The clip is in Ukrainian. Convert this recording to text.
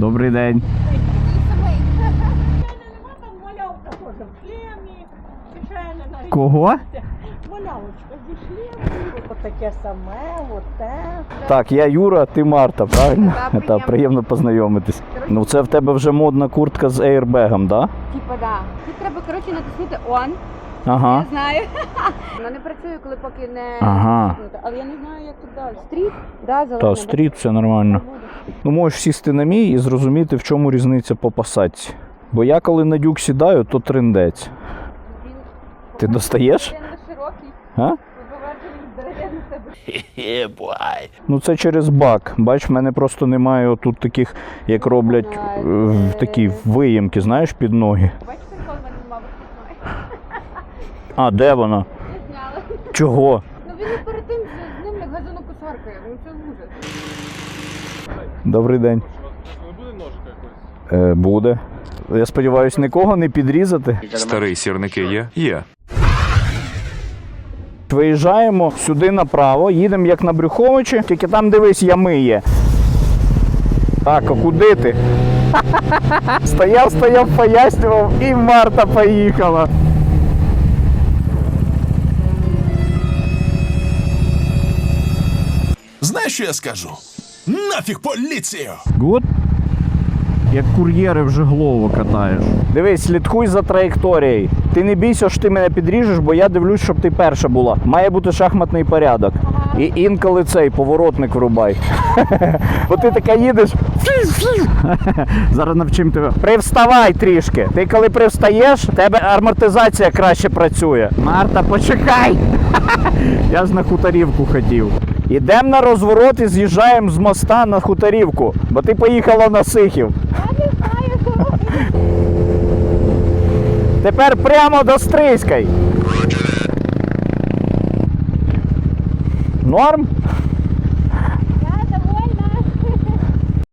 Добрий день. Кого? Малявочка зі шлемом, от таке саме, от те. Так, я Юра, ти Марта, правильно? Да, Та приємно. познайомитись. Ну це в тебе вже модна куртка з ейрбегом, да? Типа, да. Тут треба, коротше, натиснути on. Ага. Я знаю. Воно не працює, коли поки не Ага. Але я не знаю, як тут далі. Стріт? Да. Та стріт, все нормально. Ну можеш сісти на мій і зрозуміти, в чому різниця по посадці. Бо я коли на дюк сідаю, то трендець. Він Ти достаєш? Він широкий, А? себе. Ну це через бак. Бач, в мене просто немає отут таких, як роблять е, в такі виємки, знаєш, під ноги. Бачиш, прикол в мене нема вихідної. А, де вона? Не зняла. Чого? Ну він перед тим з з ним як газонокосаркою. Ну це ужас. Добрий день. Не буде ножка якось? Е, буде. Я сподіваюся, нікого не підрізати. Старий сірники є? Є. Виїжджаємо сюди направо, їдемо як на Брюховичі, тільки там дивись, ями є. Так, а куди ти? Стояв, стояв, пояснював, і Марта поїхала. Знаєш, що я скажу? Нафіг поліцію! Гуд? Як кур'єри в Жиглово катаєш. Дивись, слідкуй за траєкторією. Ти не бійся, що ти мене підріжеш, бо я дивлюсь, щоб ти перша була. Має бути шахматний порядок. І інколи цей поворотник врубай. Бо ти така їдеш. Зараз навчим тебе. Привставай трішки. Ти коли привстаєш, в тебе амортизація краще працює. Марта, почекай! Я ж на хуторівку хотів. Ідемо на розворот і з'їжджаємо з моста на хуторівку, бо ти поїхала на Сихів. Тепер прямо до Стрийської. Норм?